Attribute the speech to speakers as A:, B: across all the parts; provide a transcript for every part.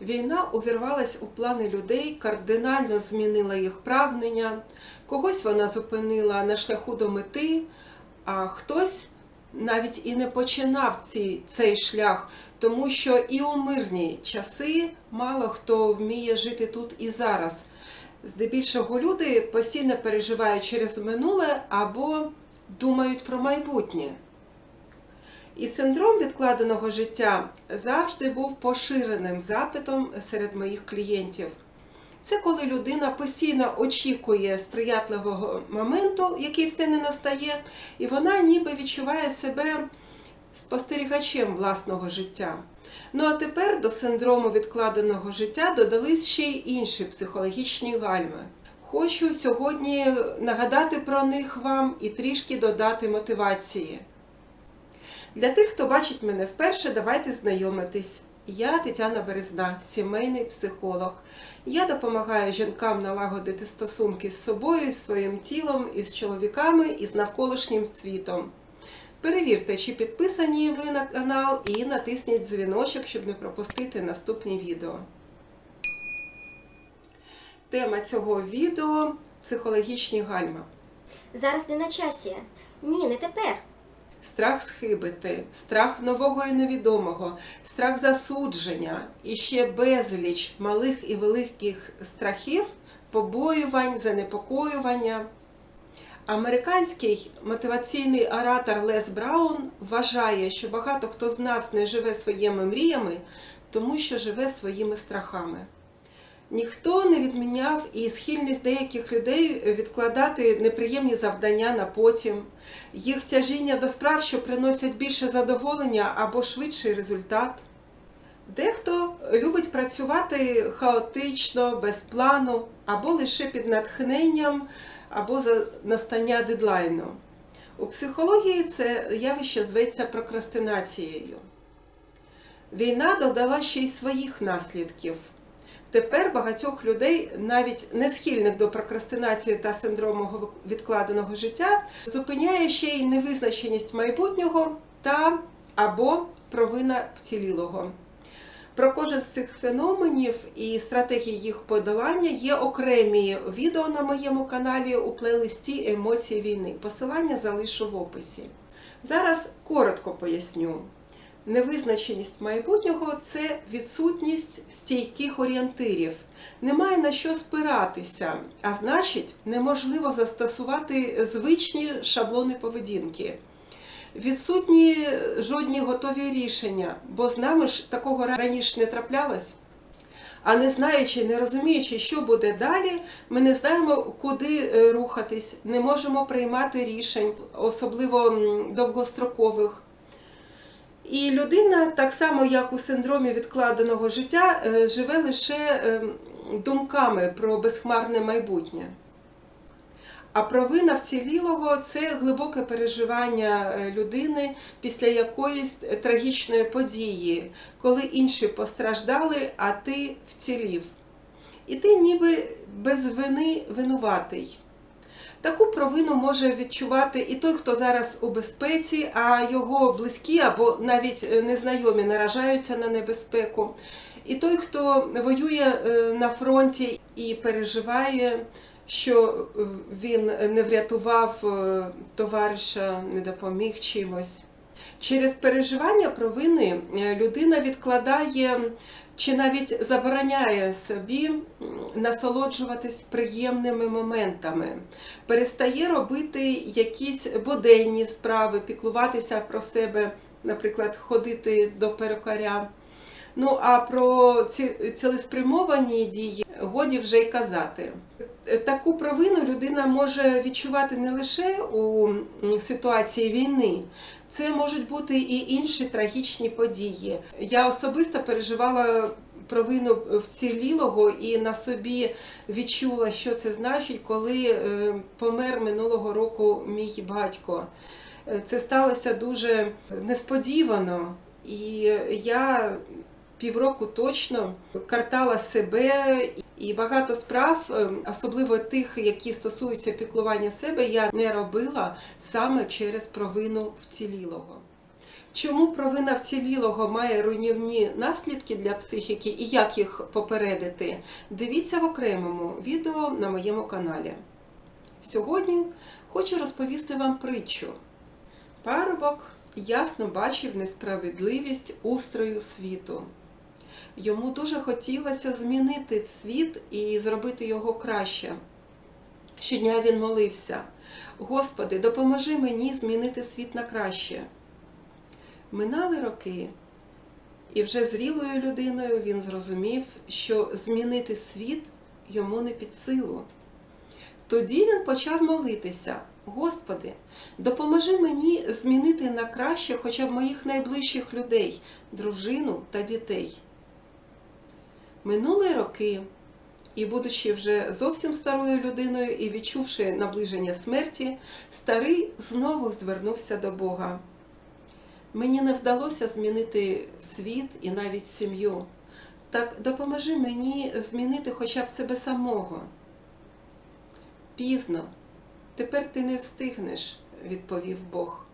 A: Війна увірвалась у плани людей, кардинально змінила їх прагнення. Когось вона зупинила на шляху до мети, а хтось навіть і не починав ці, цей шлях, тому що і у мирні часи мало хто вміє жити тут і зараз. Здебільшого люди постійно переживають через минуле або думають про майбутнє. І синдром відкладеного життя завжди був поширеним запитом серед моїх клієнтів. Це коли людина постійно очікує сприятливого моменту, який все не настає, і вона ніби відчуває себе спостерігачем власного життя. Ну а тепер до синдрому відкладеного життя додались ще й інші психологічні гальми. Хочу сьогодні нагадати про них вам і трішки додати мотивації. Для тих, хто бачить мене вперше, давайте знайомитись. Я Тетяна Березна, сімейний психолог. Я допомагаю жінкам налагодити стосунки з собою, з своїм тілом, із чоловіками і з навколишнім світом. Перевірте, чи підписані ви на канал, і натисніть дзвіночок, щоб не пропустити наступні відео. Тема цього відео психологічні гальма.
B: Зараз не на часі. Ні, не тепер.
A: Страх схибити, страх нового і невідомого, страх засудження і ще безліч малих і великих страхів, побоювань, занепокоювання. Американський мотиваційний оратор Лес Браун вважає, що багато хто з нас не живе своїми мріями, тому що живе своїми страхами. Ніхто не відміняв і схильність деяких людей відкладати неприємні завдання на потім, їх тяжіння до справ, що приносять більше задоволення або швидший результат. Дехто любить працювати хаотично, без плану, або лише під натхненням, або за настання дедлайну. У психології це явище зветься прокрастинацією. Війна додала ще й своїх наслідків. Тепер багатьох людей, навіть не схильних до прокрастинації та синдрому відкладеного життя, зупиняє ще й невизначеність майбутнього та або провина вцілілого. Про кожен з цих феноменів і стратегії їх подолання є окремі відео на моєму каналі у плейлисті Емоції війни. Посилання залишу в описі. Зараз коротко поясню. Невизначеність майбутнього це відсутність стійких орієнтирів. Немає на що спиратися, а значить, неможливо застосувати звичні шаблони поведінки. Відсутні жодні готові рішення, бо з нами ж такого раніше не траплялось. А не знаючи, не розуміючи, що буде далі, ми не знаємо, куди е, рухатись, не можемо приймати рішень, особливо довгострокових. І людина, так само як у синдромі відкладеного життя, е, живе лише е, думками про безхмарне майбутнє. А провина вцілілого це глибоке переживання е, людини після якоїсь трагічної події, коли інші постраждали, а ти вцілів. І ти ніби без вини винуватий. Таку провину може відчувати і той, хто зараз у безпеці, а його близькі або навіть е, незнайомі наражаються на небезпеку. І той, хто воює е, на фронті і переживає, що е, він не врятував товариша, не допоміг чимось. Через переживання провини людина відкладає чи навіть забороняє собі насолоджуватись приємними моментами, перестає робити якісь буденні справи, піклуватися про себе, наприклад, ходити до перукаря. Ну а про ці цілеспрямовані дії годі вже й казати. Таку провину людина може відчувати не лише у ситуації війни, це можуть бути і інші трагічні події. Я особисто переживала провину вцілілого і на собі відчула, що це значить, коли е, помер минулого року мій батько. Це сталося дуже несподівано, і я півроку точно картала себе і багато справ, е, особливо тих, які стосуються піклування себе, я не робила саме через провину вцілілого. Чому провина вцілілого має руйнівні наслідки для психіки і як їх попередити? Дивіться в окремому відео на моєму каналі. Сьогодні хочу розповісти вам притчу. Парубок ясно бачив несправедливість устрою світу. Йому дуже хотілося змінити світ і зробити його краще. Щодня він молився: Господи, допоможи мені змінити світ на краще. Минали роки, і вже зрілою людиною він зрозумів, що змінити світ йому не під силу. Тоді він почав молитися: Господи, допоможи мені змінити на краще хоча б моїх найближчих людей, дружину та дітей. Минули роки, і, будучи вже зовсім старою людиною і відчувши наближення смерті, старий знову звернувся до Бога. Мені не вдалося змінити світ і навіть сім'ю. Так допоможи мені змінити хоча б себе самого. Пізно, тепер ти не встигнеш, відповів Бог.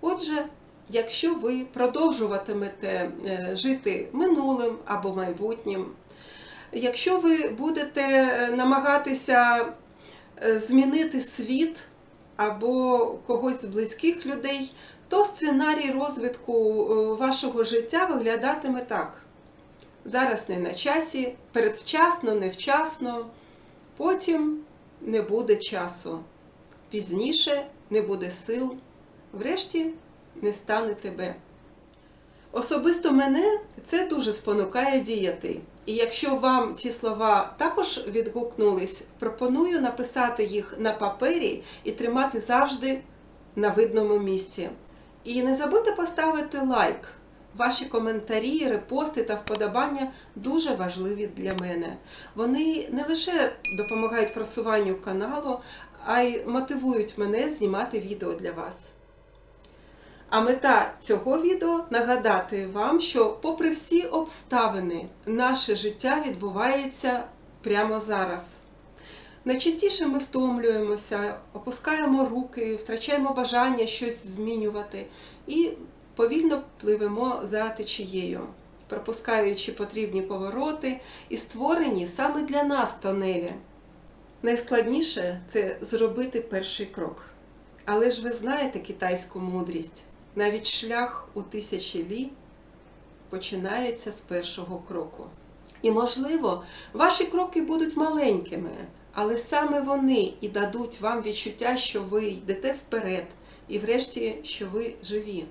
A: Отже, якщо ви продовжуватимете е, жити минулим або майбутнім, якщо ви будете е, намагатися е, змінити світ або когось з близьких людей, то сценарій розвитку вашого життя виглядатиме так. Зараз не на часі, передвчасно, невчасно, потім не буде часу, пізніше не буде сил, врешті не стане тебе. Особисто мене це дуже спонукає діяти. І якщо вам ці слова також відгукнулись, пропоную написати їх на папері і тримати завжди на видному місці. І не забудьте поставити лайк. Ваші коментарі, репости та вподобання дуже важливі для мене. Вони не лише допомагають просуванню каналу, а й мотивують мене знімати відео для вас. А мета цього відео нагадати вам, що, попри всі обставини, наше життя відбувається прямо зараз. Найчастіше ми втомлюємося, опускаємо руки, втрачаємо бажання щось змінювати і повільно пливемо за течією, пропускаючи потрібні повороти і створені саме для нас тонелі. Найскладніше це зробити перший крок. Але ж ви знаєте китайську мудрість. Навіть шлях у тисячі лі починається з першого кроку. І, можливо, ваші кроки будуть маленькими, але саме вони і дадуть вам відчуття, що ви йдете вперед, і врешті, що ви живі.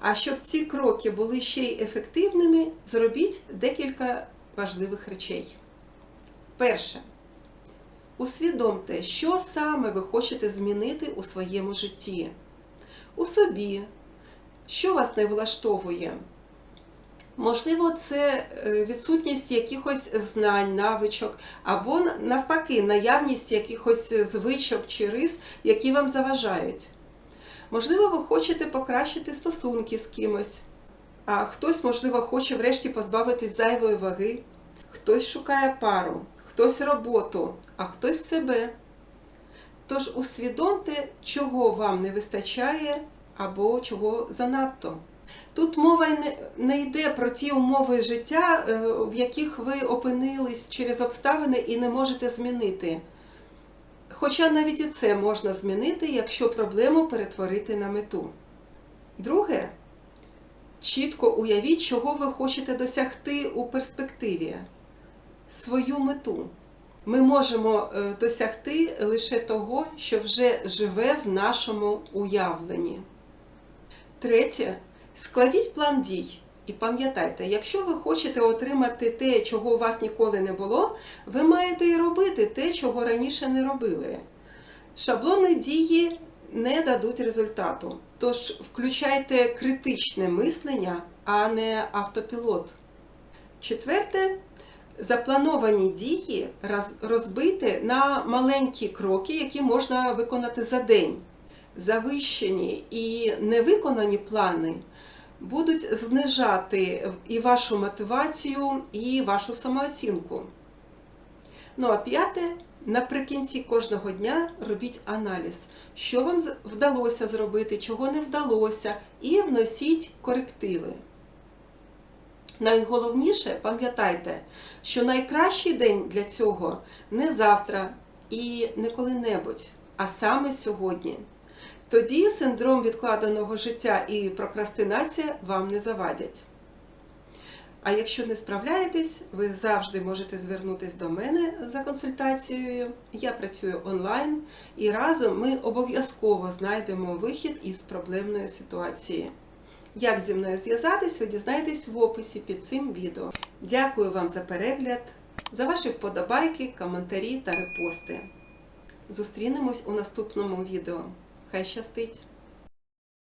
A: А щоб ці кроки були ще й ефективними, зробіть декілька важливих речей. Перше. Усвідомте, що саме ви хочете змінити у своєму житті у собі, що вас не влаштовує. Можливо, це е, відсутність якихось знань, навичок, або навпаки, наявність якихось звичок чи рис, які вам заважають. Можливо, ви хочете покращити стосунки з кимось, а хтось, можливо, хоче врешті позбавитись зайвої ваги, хтось шукає пару, хтось роботу, а хтось себе. Тож усвідомте, чого вам не вистачає або чого занадто. Тут мова не, йде про ті умови життя, е, в яких ви опинились через обставини і не можете змінити. Хоча навіть і це можна змінити, якщо проблему перетворити на мету. Друге, чітко уявіть, чого ви хочете досягти у перспективі, свою мету ми можемо е, досягти лише того, що вже живе в нашому уявленні. Третє, складіть план дій. І пам'ятайте, якщо ви хочете отримати те, чого у вас ніколи не було, ви маєте і робити те, чого раніше не робили. Шаблони дії не дадуть результату. Тож включайте критичне мислення, а не автопілот. Четверте, заплановані дії розбити на маленькі кроки, які можна виконати за день. Завищені і невиконані плани будуть знижати і вашу мотивацію, і вашу самооцінку. Ну а п'яте, наприкінці кожного дня робіть аналіз, що вам вдалося зробити, чого не вдалося, і вносіть корективи. Найголовніше, пам'ятайте, що найкращий день для цього не завтра і не коли-небудь, а саме сьогодні. Тоді синдром відкладеного життя і прокрастинація вам не завадять. А якщо не справляєтесь, ви завжди можете звернутися до мене за консультацією. Я працюю онлайн і разом ми обов'язково знайдемо вихід із проблемної ситуації. Як зі мною зв'язатись, ви дізнаєтесь в описі під цим відео. Дякую вам за перегляд, за ваші вподобайки, коментарі та репости. Зустрінемось у наступному відео. Хай щастить!